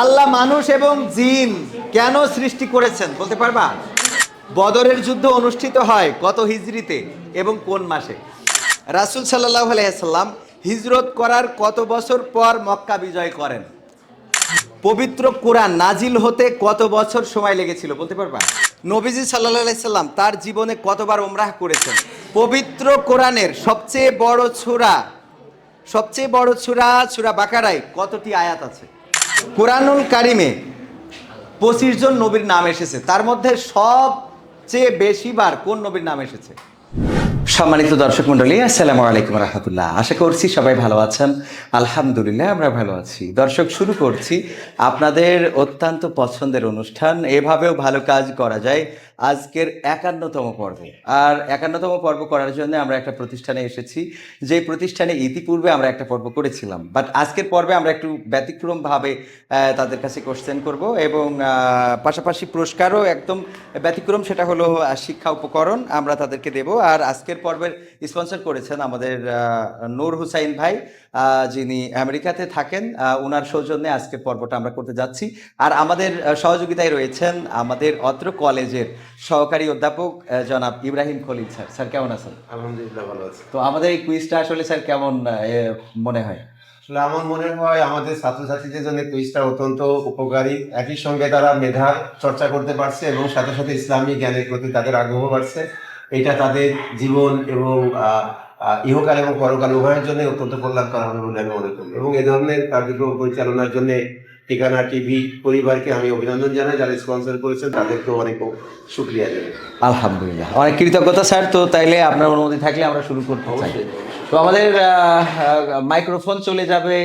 আল্লাহ মানুষ এবং জিন কেন সৃষ্টি করেছেন, বলতে পারবা? বদরের যুদ্ধ অনুষ্ঠিত হয় কত হিজরিতে এবং কোন মাসে? রাসুল সাল্লাহ আলাইসাল্লাম হিজরত করার কত বছর পর মক্কা বিজয় করেন? পবিত্র কোরআন নাজিল হতে কত বছর সময় লেগেছিল, বলতে পারবা? নবীজি সাল্লাহ সাল্লাম তার জীবনে কতবার ওমরাহ করেছেন? পবিত্র কোরআনের সবচেয়ে বড় ছুরা সবচেয়ে বড় ছুরা ছুরা বাকারায় কতটি আয়াত আছে? কোরআনুল কারিমে পঁচিশ জন নবীর নাম এসেছে। তার মধ্যে সবচেয়ে বেশিবার কোন নবীর নাম এসেছে? সম্মানিত দর্শক মন্ডলী আসসালামু আলাইকুম রহমতুল্লাহ। আশা করছি সবাই ভালো আছেন। আলহামদুলিল্লাহ, আমরা ভালো আছি। দর্শক, শুরু করছি আপনাদের অত্যন্ত পছন্দের অনুষ্ঠান। এভাবেও ভালো কাজ করা যায় আজকের একান্নতম পর্ব। আর একান্নতম পর্ব করার জন্য আমরা একটা প্রতিষ্ঠানে এসেছি। যে প্রতিষ্ঠানে ইতিপূর্বে আমরা একটা পর্ব করেছিলাম। বাট আজকের পর্বে আমরা একটু ব্যতিক্রমভাবে তাদের কাছে কোশ্চেন করব এবং পাশাপাশি পুরস্কারও একদম ব্যতিক্রম, সেটা হলো শিক্ষা উপকরণ আমরা তাদেরকে দেব। আর আজকের পর্বের স্পন্সর করেছেন আমাদের নূর হুসাইন ভাই যিনি আমেরিকাতে থাকেন ওনার সৌজন্যে আজকের পর্বটা আমরা করতে যাচ্ছি। আর আমাদের সহযোগিতায় রয়েছেন আমাদের অত্র কলেজের সহকারী অধ্যাপক জনাব ইব্রাহিম খলিল স্যার। স্যার কেমন আছেন? আলহামদুলিল্লাহ ভালো আছে। তো আমাদের এই কুইজটা আসলে স্যার কেমন মনে হয়? আসলে আমার মনে হয় আমাদের ছাত্রছাত্রীদের জন্য কুইজটা অত্যন্ত উপকারী। একই সঙ্গে তারা মেধা চর্চা করতে পারছে এবং সাথে সাথে ইসলামী জ্ঞানের প্রতি তাদের আগ্রহ বাড়ছে। এটা তাদের জীবন এবং ইহকাল এবং পরকাল উভয়ের জন্য অত্যন্ত কল্যাণকর হবে বলে আমি মনে করি। এবং এ ধরনের কার্যক্রম পরিচালনার জন্য ঠিকানা টিভি পরিবারকে আমি অভিনন্দন জানাই যারা স্পন্সর করেছেন তাদেরকেও অনেক শুক্রিয়া জানাই। আলহামদুলিল্লাহ। অনেক কৃতজ্ঞতা স্যার। তো তাইলে আপনার অনুমতি থাকলে আমরা শুরু করতে চাই। তো আমাদের মাইক্রোফোন চলে যাবে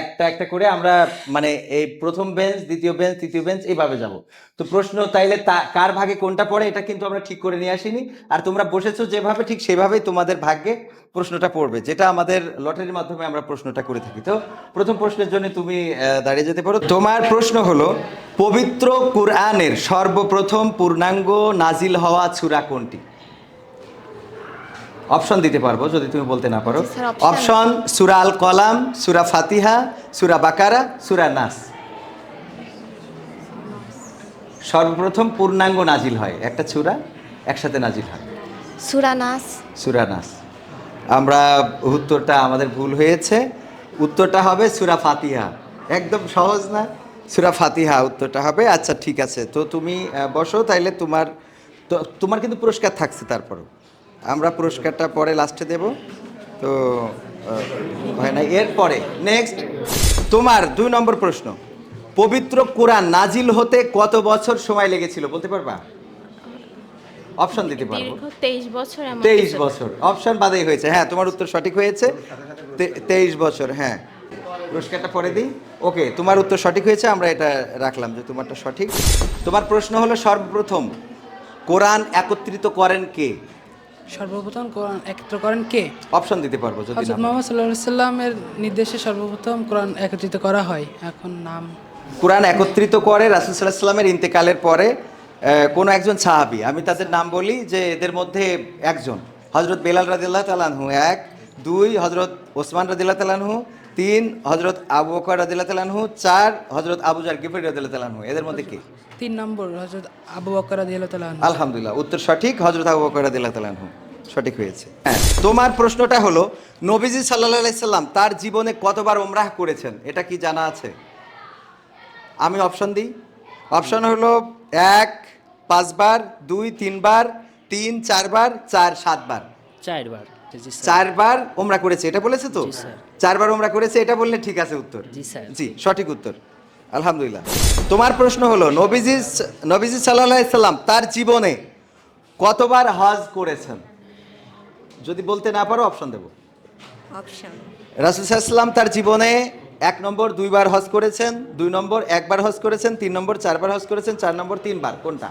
একটা একটা করে আমরা মানে এই প্রথম বেঞ্চ দ্বিতীয় বেঞ্চ তৃতীয় বেঞ্চ এইভাবে যাব। তো প্রশ্ন, তাইলে কার ভাগে কোনটা পড়ে, এটা কিন্তু আমরা ঠিক করে নিয়ে আসিনি। আর তোমরা বসেছো যেভাবে, ঠিক সেভাবেই তোমাদের ভাগ্যে প্রশ্নটা পড়বে, যেটা আমাদের লটারির মাধ্যমে আমরা প্রশ্নটা করে থাকি। তো প্রথম প্রশ্নের জন্য তুমি দাঁড়িয়ে যেতে পারো। তোমার প্রশ্ন হলো, পবিত্র কুরআনের সর্বপ্রথম পূর্ণাঙ্গ নাজিল হওয়া সূরা কোনটি? অপশন দিতে পারব যদি তুমি বলতে না পারো। অপশন সুরা আল কলাম সুরা ফাতিহা সুরা বাকারা সুরা নাস। সর্বপ্রথম পূর্ণাঙ্গ নাজিল হয়। একটা সুরা একসাথে নাজিল হয়। সুরানাস সুরা নাস। আমরা উত্তরটা আমাদের ভুল হয়েছে। উত্তরটা হবে সুরা ফাতিহা। একদম সহজ না? সুরা ফাতিহা উত্তরটা হবে। আচ্ছা ঠিক আছে। তো তুমি বসো তাইলে তোমার তোমার কিন্তু পুরস্কার থাকছে তারপরও। আমরা পুরস্কারটা পরে লাস্টে দেব। তো হয় না এরপরে নেক্সট তোমার দুই নম্বর প্রশ্ন। পবিত্র কোরআন নাজিল হতে কত বছর সময় লেগেছিল? বলতে পারবা? অপশন দিতে পারব। তেইশ বছর তেইশ বছর। অপশন বাদেই হয়েছে। হ্যাঁ তোমার উত্তর সঠিক হয়েছে। তেইশ বছর হ্যাঁ। পুরস্কারটা পরে দিই। ওকে তোমার উত্তর সঠিক হয়েছে। আমরা এটা রাখলাম যে তোমারটা সঠিক। তোমার প্রশ্ন হলো সর্বপ্রথম কোরআন একত্রিত করেন কে? সর্বপ্রথম কোরআন একত্র করেন কে? অপশন দিতে পারব যদি হযরত মুহাম্মদ সাল্লাল্লাহু আলাইহি সাল্লামের নির্দেশে সর্বপ্রথম কোরআন একত্রিত করা হয়। এখন নাম কোরআন একত্রিত করে রাসূল সাল্লাহ সাল্লামের ইন্তেকালের পরে কোনো একজন সাহাবী আমি তাদের নাম বলি যে এদের মধ্যে একজন হজরত বেলাল রাদিয়াল্লাহু তাআলা এক দুই হযরত ওসমান রাদিয়াল্লাহু তালানহু তিন হজরত আবু বকর রাদিল্লাহ তালানহু চার হজরত আবু জার গিফর রাদিল্লাহ তালানহু এদের মধ্যে কে? তিন নম্বর হজরত আবু বকর রাদিয়াল্লাহু তাআলা আলহামদুলিল্লাহ উত্তর সঠিক হজরত আবু বকর রাদিল্লাহ তালানহু সঠিক হয়েছে। হ্যাঁ তোমার প্রশ্নটা হলো নবীজি সাল্লাহ সাল্লাম তার জীবনে কতবার ওমরাহ করেছেন? এটা কি জানা আছে? আমি অপশন দিই? অপশন হলো এক পাঁচবার দুই তিনবার তিন চারবার চার সাতবার। চারবার। চারবার ওমরা করেছে এটা বলেছে তো? চারবার ওমরা করেছে এটা বললে ঠিক আছে উত্তর। জি, স্যার। জি সঠিক উত্তর। আলহামদুলিল্লাহ। তোমার প্রশ্ন হলো নবীজি নবীজি সাল্লাহ সাল্লাম তার জীবনে কতবার হজ করেছেন? যদি বলতে না পারো অপশন দেবো। অপশন রাসুল সাল্লাম তার জীবনে এক নম্বর দুইবার হজ করেছেন দুই নম্বর একবার হজ করেছেন তিন নম্বর চারবার হজ করেছেন চার নম্বর তিনবার কোনটা?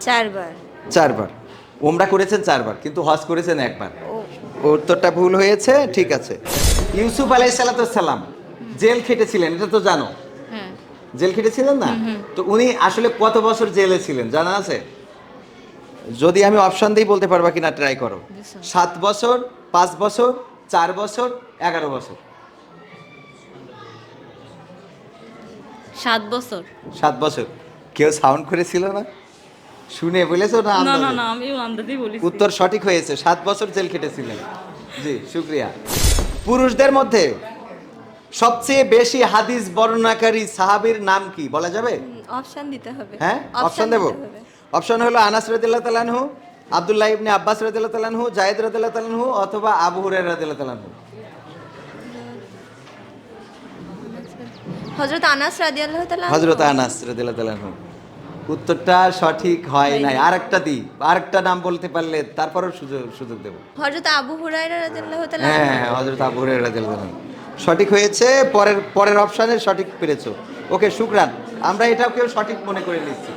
চারবার। চারবার। ওমরা করেছেন চারবার কিন্তু হজ করেছেন একবার। উত্তরটা ভুল হয়েছে ঠিক আছে। ইউসুফ আলাই সালাম জেল খেটেছিলেন এটা তো জানো। জেল খেটেছিলেন না? তো উনি আসলে কত বছর জেলে ছিলেন জানা আছে? যদি আমি অপশন দিই বলতে পারবা কিনা? ট্রাই করো। সাত বছর পাঁচ বছর চার বছর এগারো বছর। সাত বছর। সাত বছর। কেউ সাউন্ড করেছিল না? শুনে বলেছ না না না না আমি আন্দাজেই বলি উত্তর সঠিক হয়েছে সাত বছর জেল খেটেছিলেন। জি শুক্রিয়া। পুরুষদের মধ্যে সবচেয়ে বেশি হাদিস বর্ণনাকারী সাহাবীর নাম কি? বলা যাবে? অপশন দিতে হবে। হ্যাঁ? অপশন দেব? অপশন হলো আনাস রাদিল্লাহ তালানহু আব্দুল্লাহ ইবনে আব্বাস রাদিল্লাহ তালানহু জায়েদ রাদিল্লাহ তালানহু অথবা আবু হুরায়রা রাদিল্লাহ তালানহু হজরত আনাস রাদিয়াল্লাহু তাআলা হযরত আনাস রাদিল্লাহ তালানহু উত্তরটা সঠিক হয় নাই। আরেকটা দি আরেকটা নাম বলতে পারলে তারপরেও সুযোগ সুযোগ দেব। হজরত আবু হুরায়রা রাদিয়াল্লাহু তাআলা হ্যাঁ হযরত আবু হুরায়রা রাদিয়াল্লাহু সঠিক হয়েছে পরের পরের অপশনে সঠিক পেরেছ। ওকে শুকরান আমরা এটাও কেউ সঠিক মনে করে নিচ্ছি।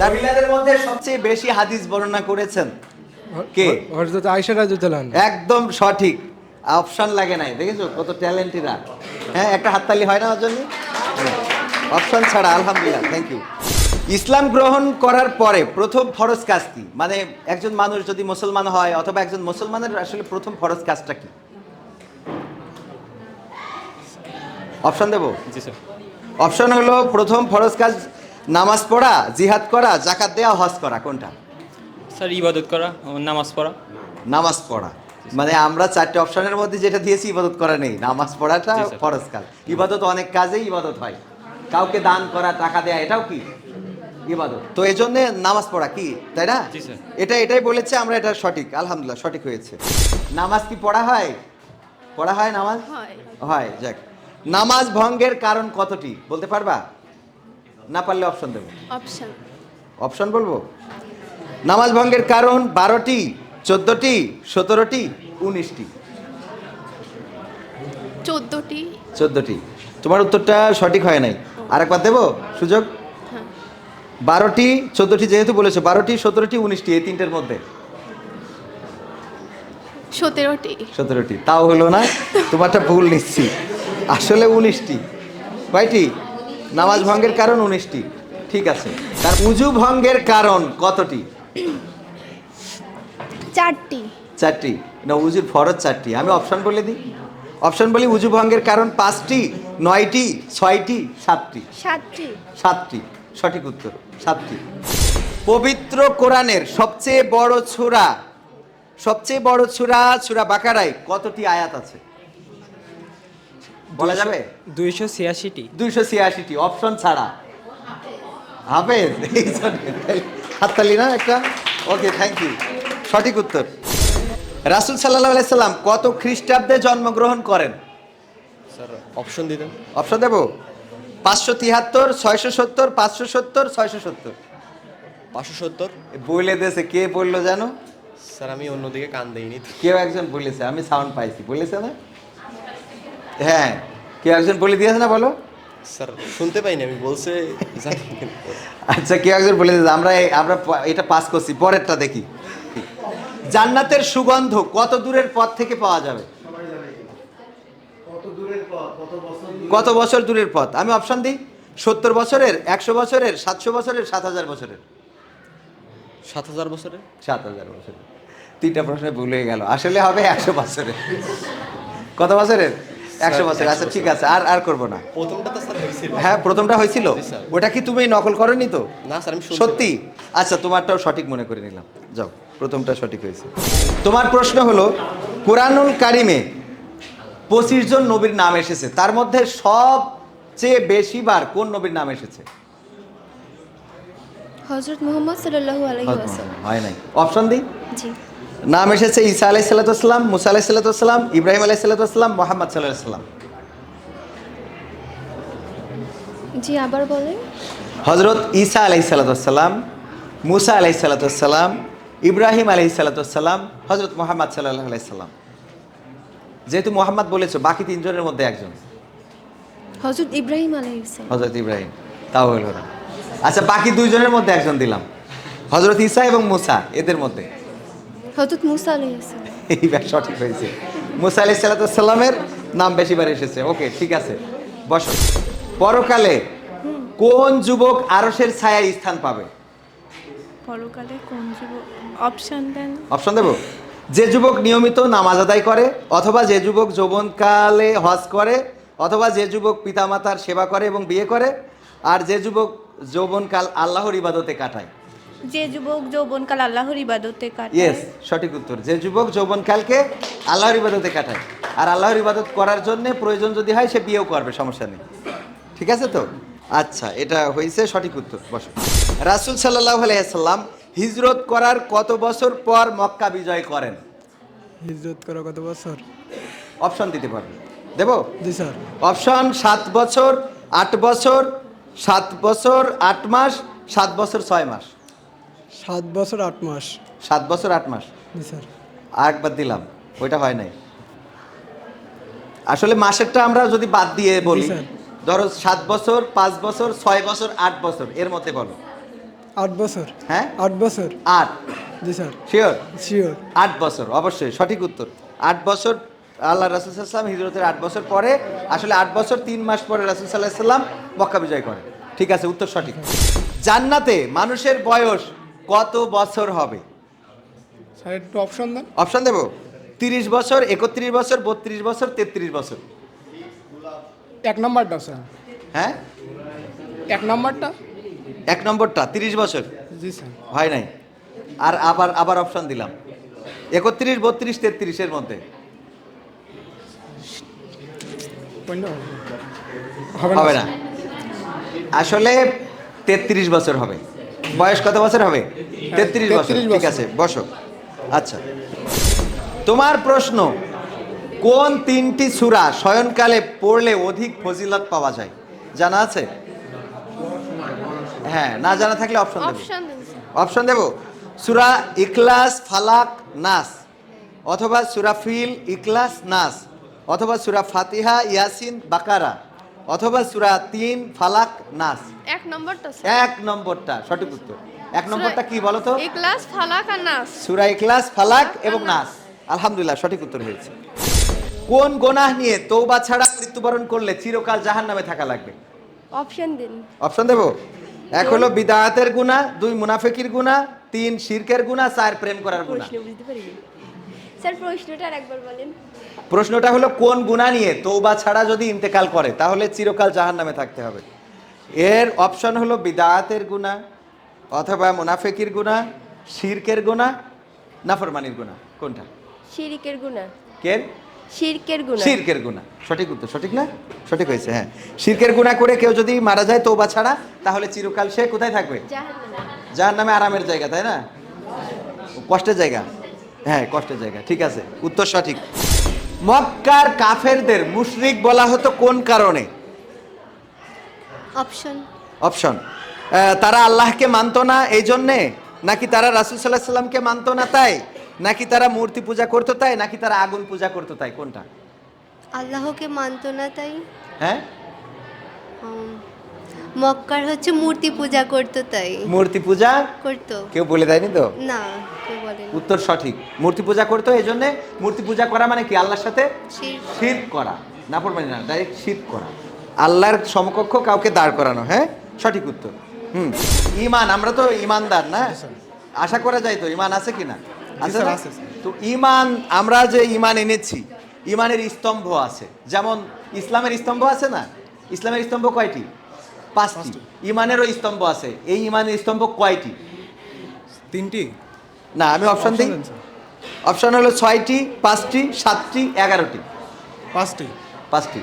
তাবিলাদের মধ্যে সবচেয়ে বেশি হাদিস বর্ণনা করেছেন কে? হযরত আয়েশা রাদিয়াল্লাহু একদম সঠিক। অপশন লাগে নাই দেখেছ? কত ট্যালেন্টেরা হ্যাঁ একটা হাততালি হয় না ওর জন্য? অপশন ছাড়া আলহামদুলিল্লাহ থ্যাংক ইউ ইসলাম গ্রহণ করার পরে প্রথম ফরজ কাজ কি মানে একজন মানুষ যদি মুসলমান হয় অথবা একজন মুসলমানের আসলে প্রথম ফরজ কাজটা কি? অপশন দেবো? অপশন হলো প্রথম ফরজ কাজ নামাজ পড়া জিহাদ করা জাকাত দেওয়া হজ করা কোনটা? স্যার ইবাদত করা নামাজ পড়া। নামাজ পড়া। মানে আমরা চারটে অপশনের মধ্যে যেটা দিয়েছি ইবাদত করা নেই। নামাজ পড়াটা ফরজ কাজ। ইবাদত অনেক কাজেই ইবাদত হয়। কাউকে দান করা টাকা দেয়া এটাও কি? ইবাদত। তো এই জন্য নামাজ পড়া কি তাই না? এটা এটাই বলেছে আমরা এটা সঠিক আলহামদুলিল্লাহ সঠিক হয়েছে। নামাজ কি পড়া হয়? পড়া হয় নামাজ? হয়। হয় যাক। নামাজ ভঙ্গের কারণ কতটি বলতে পারবা? না পারলে অপশন দেবো। অপশন অপশন বলব? নামাজ ভঙ্গের কারণ বারোটি চোদ্দটি সতেরোটি উনিশটি। চোদ্দটি। চোদ্দটি। তোমার উত্তরটা সঠিক হয় নাই। আরেকবার দেবো? সুযোগ? বারোটি চোদ্দটি যেহেতু বলেছ বারোটি সতেরোটি উনিশটি এই তিনটের মধ্যে? সতেরোটি। সতেরোটি। তাও হলো না? তোমারটা ভুল নিচ্ছি। আসলে উনিশটি। কয়টি নামাজ ভঙ্গের কারণ উনিশটি। ঠিক আছে। তার উজু ভঙ্গের কারণ কতটি? চারটি। চারটি। না উজুর ফরজ চারটি। আমি অপশন বলে দিই? অপশন বলি উজু ভঙ্গের কারণ পাঁচটি নয়টি ছয়টি সাতটি। সাতটি। সাতটি। সঠিক উত্তর সাতটি। পবিত্র কোরআনের সবচেয়ে বড় ছুরা সবচেয়ে বড় ছুরা ছুরা বাকারায় কতটি আয়াত আছে? বলা যাবে? দুইশো ছিয়াশিটি। দুইশো ছিয়াশিটি অপশন ছাড়া। হাফেজ। হাততালি না একটা? ওকে থ্যাংক ইউ সঠিক উত্তর। রাসুল সাল্লাহ আলাইসাল্লাম কত খ্রিস্টাব্দে জন্মগ্রহণ করেন? স্যার অপশন দিতেন। অপশন দেব? পাঁচশো তিয়াত্তর ছয়শো সত্তর পাঁচশো সত্তর ছয়শো সত্তর। পাঁচশো সত্তর? বলে দেশে কে বলল জানো? স্যার আমি অন্যদিকে কান দেইনি কেউ একজন বলেছে আমি সাউন্ড পাইছি বলেছে না? হ্যাঁ কেউ একজন বলে দিয়েছে না বলো? স্যার শুনতে পাইনি আমি বলছে আচ্ছা কেউ একজন বলে দিয়েছে আমরা এই- আমরা এটা পাস করছি পরেরটা দেখি। জান্নাতের সুগন্ধ কত দূরের পথ থেকে পাওয়া যাবে? কত বছর দূরের পথ? আমি অপশন দিই সত্তর বছরের একশো বছরের সাতশো বছরের সাত হাজার বছরের? সাত হাজার বছরের? সাত হাজার বছরের। তিনটা প্রশ্ন ভুল হয়ে গেল। আসলে হবে একশো বছরের। কত বছরের? একশো বছর আচ্ছা ঠিক আছে। আর আর করব না। হ্যাঁ প্রথমটা হয়েছিল। ওটা কি তুমি নকল করনি তো? না স্যার আমি সত্যি? আচ্ছা তোমারটাও সঠিক মনে করে নিলাম। যাও প্রথমটা সঠিক হয়েছে। তোমার প্রশ্ন হলো কোরআনুল কারিমে পঁচিশ জন নবীর নাম এসেছে। তার মধ্যে সবচেয়ে বেশিবার কোন নবীর নাম এসেছে? হজরত মুহাম্মদ সাল্লাল্লাহু আলাইহি ওয়াসাল্লাম। হয় নাই। অপশন দিই জি। নাম এসেছে ঈসা মুসা আলাই সাল্লাতাম ইব্রাহিম আলাই সাল্লাতাম মোহাম্মদ সাল্লাম জি আবার বলেন। হজরত ঈসা আলাই সাল্লাতাম মুসা আলাই সাল্লাতাম ইব্রাহিম আলাই সাল্লাতাম হজরত মোহাম্মদ আলাইসাল্লাম যেহেতু মোহাম্মদ বলেছ বাকি তিনজনের মধ্যে একজন। হজরত ইব্রাহিম আলাইহিস হজরত ইব্রাহিম তাও হইল না। আচ্ছা বাকি দুইজনের মধ্যে একজন দিলাম। হজরত ঈসা এবং মুসা এদের মধ্যে। হজরত মুসা আলাইহিস সালাম। এইবার সঠিক হয়েছে। মুসা আলি সাল্লামের নাম বেশিবার এসেছে। ওকে ঠিক আছে। বসো। পরকালে কোন যুবক আরসের ছায়ায় স্থান পাবে? পরকালে কোন যুবক? অপশন দেন। অপশন দেব? যে যুবক নিয়মিত নামাজ আদায় করে অথবা যে যুবক যৌবনকালে হজ করে অথবা যে যুবক পিতামাতার সেবা করে এবং বিয়ে করে আর যে যুবক যৌবনকাল আল্লাহর ইবাদতে কাটায়। যে যুবক যৌবনকাল আল্লাহর ইবাদতে কাটে ইয়েস সঠিক উত্তর। যে যুবক যৌবনকালকে আল্লাহর ইবাদতে কাটায়। আর আল্লাহর ইবাদত করার জন্য প্রয়োজন যদি হয় সে বিয়েও করবে সমস্যা নেই। ঠিক আছে তো? আচ্ছা এটা হয়েছে সঠিক উত্তর। বসো। রাসুল সাল্লাহ আলাইসাল্লাম হিজরত করার কত বছর পর মক্কা বিজয় করেন? হিজরত করা কত বছর? অপশন দিতে পারবে দেবো? জি স্যার। অপশন সাত বছর আট বছর সাত বছর আট মাস সাত বছর ছয় মাস। সাত বছর আট মাস। সাত বছর আট মাস। জি স্যার। আরেকবার দিলাম ওইটা হয় নাই। আসলে মাসেরটা আমরা যদি বাদ দিয়ে বলি স্যার। ধরো সাত বছর পাঁচ বছর ছয় বছর আট বছর এর মধ্যে বলো। আট বছর। হ্যাঁ? আট বছর। আট? জি স্যার। শিওর শিওর আট বছর অবশ্যই সঠিক উত্তর। আট বছর আল্লাহ রাসুল সাল্লাম হিজরতের আট বছর পরে আসলে আট বছর তিন মাস পরে রাসুল সাল্লাহ সাল্লাম মক্কা বিজয় করে ঠিক আছে উত্তর সঠিক। জান্নাতে মানুষের বয়স কত বছর হবে? স্যার একটু অপশন দেন। অপশন দেবো? তিরিশ বছর একত্রিশ বছর বত্রিশ বছর তেত্রিশ বছর। এক নম্বরটা স্যার। হ্যাঁ? এক নম্বরটা? এক নম্বরটা তিরিশ বছর? জি স্যার। হয় নাই? আর আবার আবার অপশন দিলাম। একত্রিশ বত্রিশ তেত্রিশের মধ্যে। হবে। না। আসলে তেত্রিশ বছর হবে। বয়স কত বছর হবে? তেত্রিশ বছর। 33 ঠিক আছে বসো। আচ্ছা। তোমার প্রশ্ন কোন তিনটি সূরা শয়নকালে পড়লে অধিক ফজিলত পাওয়া যায়? জানা আছে? হ্যাঁ না জানা থাকলে অপশন দেবো। অপশন দেব সুরা ইখলাস ফালাক নাস অথবা সুরা ফিল ইখলাস নাস অথবা সুরা ফাতিহা ইয়াসিন বাকারা অথবা সুরা তিন ফালাক নাস। এক নম্বরটা এক নম্বরটা সঠিক উত্তর। এক নম্বরটা কি বলো তো? ইখলাস ফালাক আর নাস। সুরা ইখলাস ফালাক এবং নাস। আলহামদুলিল্লাহ সঠিক উত্তর হয়েছে। কোন গোনাহ নিয়ে তৌবা ছাড়া মৃত্যুবরণ করলে চিরকাল জাহান্নামে থাকা লাগবে? অপশন দিন। অপশন দেবো? এক হলো বিদায়াতের গুণা দুই মুনাফেকির গুণা তিন শিরকের গুণা চার প্রেম করার গুণা। স্যার প্রশ্নটা আর একবার বলেন। প্রশ্নটা হলো কোন গুণা নিয়ে তৌবা ছাড়া যদি ইন্তেকাল করে তাহলে চিরকাল জাহান নামে থাকতে হবে। এর অপশন হলো বিদায়াতের গুণা অথবা মুনাফেকির গুণা শিরকের গুণা নাফরমানির গুণা। কোনটা? শিরিকের গুনাহ কেন? শিরকের গুনাহ শিরকের গুণা। সঠিক উত্তর সঠিক না? সঠিক হয়েছে হ্যাঁ। শিরকের গুণা করে কেউ যদি মারা যায় তৌবা ছাড়া তাহলে চিরকাল সে কোথায় থাকবে? জাহান্নামে। যার নামে আরামের জায়গা তাই না? কষ্টের জায়গা। হ্যাঁ কষ্টের জায়গা ঠিক আছে। উত্তর সঠিক। মক্কার কাফেরদের মুশরিক বলা হতো কোন কারণে? অপশন। অপশন। তারা আল্লাহকে মানতো না এই জন্যে নাকি তারা রাসুল সাল্লাহ সাল্লামকে মানতো না তাই? নাকি তারা মূর্তি পূজা করতো তাই নাকি তারা আগুন পূজা করতো তাই? কোনটা? আল্লাহকে মানতো না তাই। হ্যাঁ? মক্কার হচ্ছে মূর্তি পূজা করতো তাই। মূর্তি পূজা? করতো। কেউ বলে দেয়নি তো? না কেউ উত্তর সঠিক। মূর্তি পূজা করতো এই জন্যে মূর্তি পূজা করা মানে কি? আল্লাহর সাথে শির করা। না পড়বেন না ডাইরেক্ট শির করা। আল্লাহর সমকক্ষ কাউকে দাঁড় করানো হ্যাঁ? সঠিক উত্তর। হুম। ইমান আমরা তো ইমানদার না? আশা করা যায় তো ইমান আছে কি না আছে না? আছে, স্যার। তো ইমান আমরা যে ইমান এনেছি ইমানের স্তম্ভ আছে। যেমন ইসলামের স্তম্ভ আছে না? ইসলামের স্তম্ভ কয়টি? পাঁচটি। ইমানেরও স্তম্ভ আছে। এই ইমানের স্তম্ভ কয়টি? তিনটি। না আমি অপশন দিই। অপশন হলো ছয়টি পাঁচটি সাতটি এগারোটি। পাঁচটি। পাঁচটি।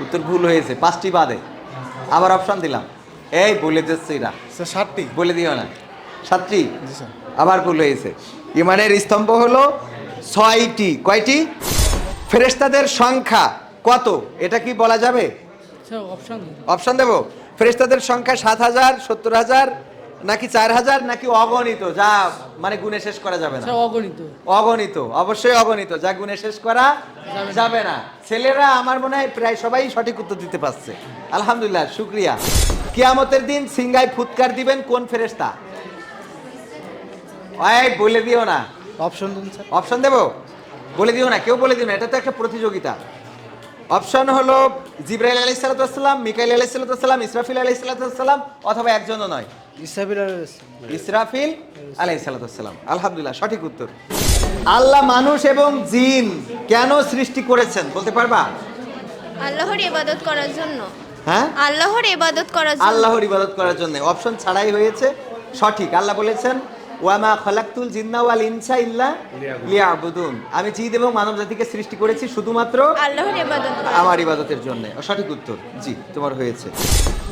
উত্তর ভুল হয়েছে। পাঁচটি বাদে। আবার অপশন দিলাম। এই বলে দিচ্ছে এরা। স্যার ষাটটি বলে দিও না। সাতটি? আবার ভুল হয়েছে। ইমানের স্তম্ভ হলো ছয়টি। কয়টি? ফেরেশতাদের সংখ্যা কত? এটা কি বলা যাবে? অপশন দেবো। ফেরেশতাদের সংখ্যা সাত হাজার সত্তর হাজার নাকি চার হাজার নাকি অগণিত? যা মানে গুণে শেষ করা যাবে না। অগণিত। অগণিত। অবশ্যই অগণিত। যা গুণে শেষ করা যাবে না। ছেলেরা আমার মনে হয় প্রায় সবাই সঠিক উত্তর দিতে পারছে। আলহামদুলিল্লাহ শুক্রিয়া। কিয়ামতের দিন সিংগায় ফুৎকার দিবেন কোন ফেরেশতা? ওই বলে দিও না। অপশন দিন স্যার অপশন দেবো? বলে দিও না কেউ বলে দিও না এটা তো একটা প্রতিযোগিতা। অপশন হলো জিব্রাইল আলাইহিস সালাম মিকাইল আলাইহিস সালাম ইসরাফিল আলাইহিস সালাম অথবা একজনও নয়। ইসাবিল ইসরাফিল আলাইহিস সালাম। আলহামদুলিল্লাহ সঠিক উত্তর। আল্লাহ মানুষ এবং জিন কেন সৃষ্টি করেছেন বলতে পারবা? আল্লাহর ইবাদত করার জন্য। হ্যাঁ? আল্লাহর ইবাদত করার জন্য। আল্লাহর ইবাদত করার জন্য। অপশন ছাড়াই হয়েছে সঠিক। আল্লাহ বলেছেন ওয়ামা খলাকতুল জিন্না ওয়াল ইনসা ইল্লা লিয়াবুদুন। আমি জিদ এবং মানব জাতিকে সৃষ্টি করেছি শুধুমাত্র আল্লাহর ইবাদত। আমার ইবাদতের জন্য। সঠিক উত্তর। জি তোমার হয়েছে।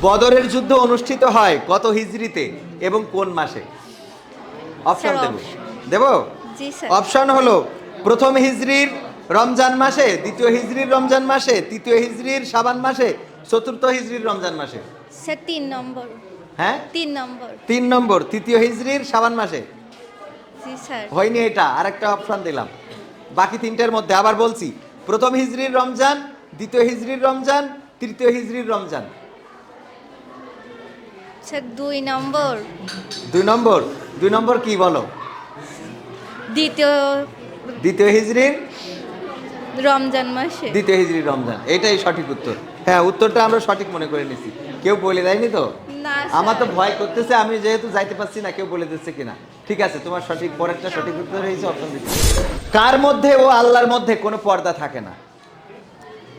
বদরের যুদ্ধ অনুষ্ঠিত হয় কত হিজরিতে এবং কোন মাসে? অপশন দেব। দেব? অপশন হলো প্রথম হিজরির রমজান মাসে দ্বিতীয় হিজরির রমজান মাসে তৃতীয় হিজরির শাবান মাসে চতুর্থ হিজরির রমজান মাসে। স্যার তিন নম্বর। হ্যাঁ? তিন নম্বর। তিন নম্বর তৃতীয় হিজরির শাবান মাসে? হয়নি এটা আরেকটা অপশন দিলাম। বাকি তিনটের মধ্যে আবার বলছি প্রথম হিজরির রমজান দ্বিতীয় হিজরির রমজান তৃতীয় হিজরির রমজান। দুই নম্বর। দুই নম্বর দুই নম্বর কি বলো? দ্বিতীয় দ্বিতীয় হিজরির রমজান মাসে। দ্বিতীয় হিজরির রমজান এটাই সঠিক উত্তর। হ্যাঁ উত্তরটা আমরা সঠিক মনে করে নিছি। কেউ বলে দেয়নি তো? আমার তো ভয় করতেছে আমি যেহেতু যাইতে পারছি না কেউ বলে দিচ্ছে কিনা। ঠিক আছে তোমার সঠিক পরেরটা সঠিক উত্তর হয়েছে অপশন কার মধ্যে ও আল্লাহর মধ্যে কোনো পর্দা থাকে না?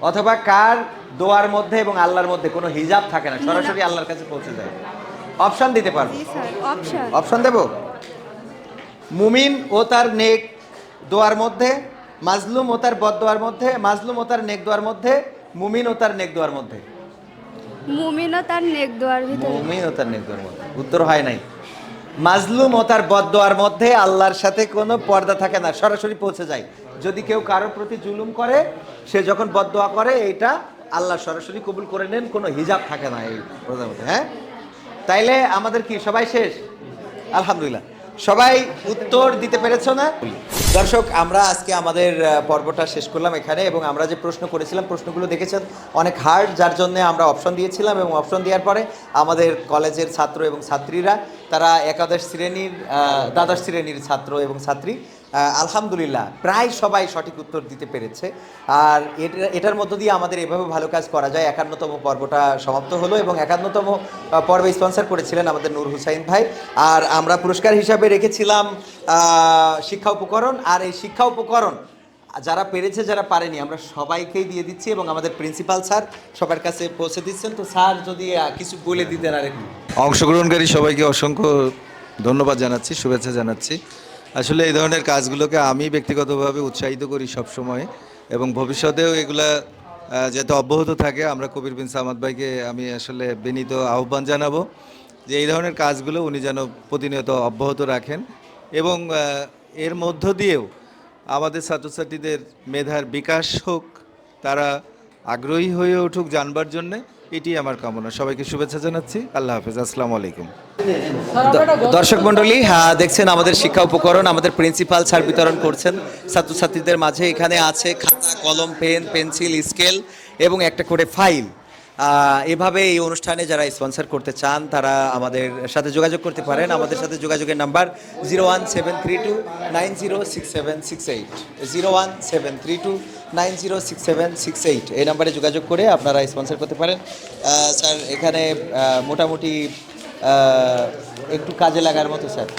অথবা কার দোয়ার মধ্যে এবং আল্লাহর মধ্যে কোনো হিজাব থাকে না? সরাসরি আল্লাহর কাছে পৌঁছে যায়। অপশন দিতে পারব। জি স্যার অপশন। অপশন দেব? মুমিন ও তার নেক দোয়ার মধ্যে মাজলুম ও তার বদ দোয়ার মধ্যে মাজলুম ও তার নেক দোয়ার মধ্যে মুমিন ও তার নেক দোয়ার মধ্যে। মুমিনও তার নেক দোয়ার ভিতরে। মুমিন ও তার নেক দোয়ার মধ্যে। উত্তর হয় নাই। মাজলুম ও তার বদ দোয়ার মধ্যে আল্লাহর সাথে কোনো পর্দা থাকে না। সরাসরি পৌঁছে যায়। যদি কেউ কারোর প্রতি জুলুম করে, সে যখন বদ দোয়া করে এটা আল্লাহ সরাসরি কবুল করে নেন, কোনো হিজাব থাকে না এই পর্দার মধ্যে হ্যাঁ? তাইলে আমাদের কি, সবাই শেষ? আলহামদুলিল্লাহ। সবাই উত্তর দিতে পেরেছ না? দর্শক, আমরা আজকে আমাদের পর্বটা শেষ করলাম এখানে এবং আমরা যে প্রশ্ন করেছিলাম, প্রশ্নগুলো দেখেছেন, অনেক হার্ড যার জন্য আমরা অপশন দিয়েছিলাম এবং অপশন দেওয়ার পরে আমাদের কলেজের ছাত্র এবং ছাত্রীরা, তারা একাদশ শ্রেণির দ্বাদশ শ্রেণির ছাত্র এবং ছাত্রী আলহামদুলিল্লাহ, প্রায় সবাই সঠিক উত্তর দিতে পেরেছে। আর এটা, এটার মধ্য দিয়ে আমাদের এভাবে ভালো কাজ করা যায়। একান্নতম পর্বটা সমাপ্ত হলো এবং একান্নতম পর্বে স্পন্সর করেছিলেন আমাদের নূর হুসাইন ভাই। আর আমরা পুরস্কার হিসাবে রেখেছিলাম শিক্ষা উপকরণ। আর এই শিক্ষা উপকরণ, যারা পেরেছে, যারা পারেনি, আমরা সবাইকেই দিয়ে দিচ্ছি এবং আমাদের প্রিন্সিপাল স্যার সবার কাছে পৌঁছে দিচ্ছেন। তো স্যার যদি কিছু বলে দিতেন আর অংশগ্রহণকারী সবাইকে অসংখ্য ধন্যবাদ জানাচ্ছি, শুভেচ্ছা জানাচ্ছি। আসলে এই ধরনের কাজগুলোকে আমি ব্যক্তিগতভাবে উৎসাহিত করি সব সময় এবং ভবিষ্যতেও এগুলা যাতে অব্যাহত থাকে, আমরা কবির বিন সামাদ ভাইকে আমি আসলে বিনীত আহ্বান জানাব যে এই ধরনের কাজগুলো উনি যেন প্রতিনিয়ত অব্যাহত রাখেন এবং এর মধ্য দিয়েও আমাদের ছাত্রছাত্রীদের মেধার বিকাশ হোক, তারা আগ্রহী হয়ে উঠুক জানবার জন্যে এটি আমার কামনা। সবাইকে শুভেচ্ছা জানাচ্ছি। আল্লাহ হাফেজ। আসসালামু আলাইকুম। দর্শক মন্ডলী হ্যাঁ দেখছেন আমাদের শিক্ষা উপকরণ। আমাদের প্রিন্সিপাল স্যার বিতরণ করছেন। ছাত্রছাত্রীদের মাঝে এখানে আছে খাতা, কলম, পেন, পেন্সিল, স্কেল এবং একটা করে ফাইল। এভাবে এই অনুষ্ঠানে যারা স্পন্সর করতে চান, তারা আমাদের সাথে যোগাযোগ করতে পারেন। আমাদের সাথে যোগাযোগের number zero one seven three two nine zero six seven six eight zero one seven three two nine zero six seven six eight এই নাম্বারে যোগাযোগ করে আপনারা স্পন্সর করতে পারেন। স্যার, এখানে মোটামুটি একটু কাজে লাগার মতো, স্যার।